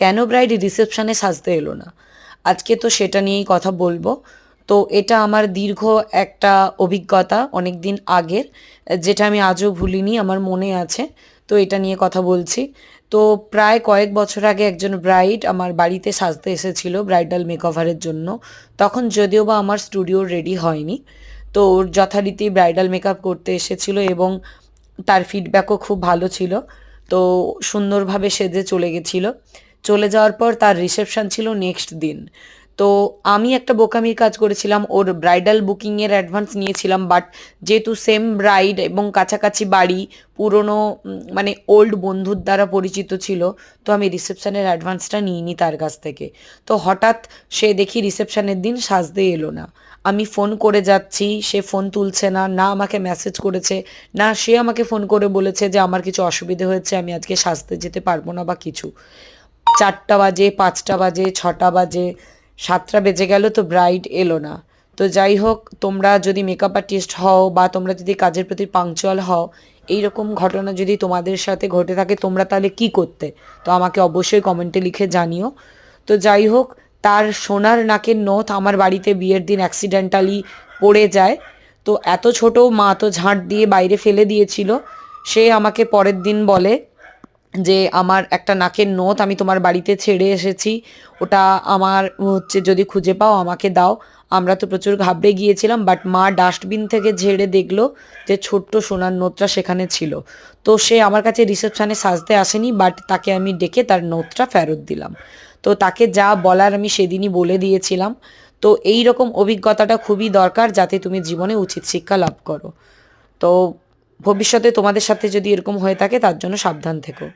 কেন ব্রাইড রিসেপশানে সাজতে এলো না? আজকে তো সেটা নিয়েই কথা বলব। তো এটা আমার দীর্ঘ একটা অভিজ্ঞতা অনেক দিন আগের, যেটা আমি আজও ভুলিনি, আমার মনে আছে। তো এটা নিয়ে কথা বলছি। তো প্রায় কয়েক বছর আগে একজন ব্রাইড আমার বাড়িতে সাজতে এসেছিল ব্রাইডাল মেকওভারের জন্য। তখন যদিও বা আমার স্টুডিও রেডি হয়নি। তো ওর যথারীতি ব্রাইডাল মেকআপ করতে এসেছিল এবং তার ফিডব্যাকও খুব ভালো ছিল। তো সুন্দরভাবে সেজে চলে গেছিল। চলে যাওয়ার পর তার রিসেপশান ছিল নেক্সট দিন। তো আমি একটা বোকামির কাজ করেছিলাম, ওর ব্রাইডাল বুকিংয়ের অ্যাডভান্স নিয়েছিলাম বাট যেহেতু সেম ব্রাইড এবং কাছাকাছি বাড়ি, পুরনো মানে ওল্ড বন্ধুর দ্বারা পরিচিত ছিল, তো আমি রিসেপশানের অ্যাডভান্সটা নিইনি তার কাছ থেকে। তো হঠাৎ সে দেখি রিসেপশানের দিন সাজতে এলো না। আমি ফোন করে যাচ্ছি, সে ফোন তুলছে না না আমাকে মেসেজ করেছে, না সে আমাকে ফোন করে বলেছে যে আমার কিছু অসুবিধে হয়েছে, আমি আজকে সাজতে যেতে পারব না বা কিছু। চারটা বাজে, পাঁচটা বাজে, ছটা বাজে, সাতটা বেজে গেল তো ব্রাইড এলো না। তো যাই হোক, তোমরা যদি মেকআপ আর্টিস্ট হও বা তোমরা যদি কাজের প্রতি পাংচুয়াল হও এই রকম ঘটনা যদি তোমাদের সাথে ঘটে থাকে, তোমরা তাহলে কি করতে? তো আমাকে অবশ্যই কমেন্টে লিখে জানিও। তো যাই হোক, তার সোনার নাকের নথ আমার বাড়িতে বিয়ের দিন অ্যাক্সিডেন্টালি পড়ে যায়। তো এত ছোট মা তো ঝাঁট দিয়ে বাইরে ফেলে দিয়েছিল। সে আমাকে পরের দিন বলে যে আমার একটা নাকের নথ আমি তোমার বাড়িতে ছেড়ে এসেছি। ওটা আমার হচ্ছে যদি খুঁজে পাও আমাকে দাও। আমরা তো প্রচুর ঘাবড়ে গিয়েছিলাম বাট মা ডাস্টবিন থেকে ঝেড়ে দেখল যে ছোট্ট সোনার নোটটা সেখানে ছিল। তো সে আমার কাছে রিসেপশানে সাজতে আসেনি বাট তাকে আমি ডেকে তার নোটটা ফেরত দিলাম। তো তাকে যা বলার আমি সেদিনই বলে দিয়েছিলাম। তো এই রকম অভিজ্ঞতাটা খুবই দরকার যাতে তুমি জীবনে উচিত শিক্ষা লাভ করো। তো ভবিষ্যতে তোমাদের সাথে যদি এরকম হয়ে থাকে তার জন্য সাবধান থেকো।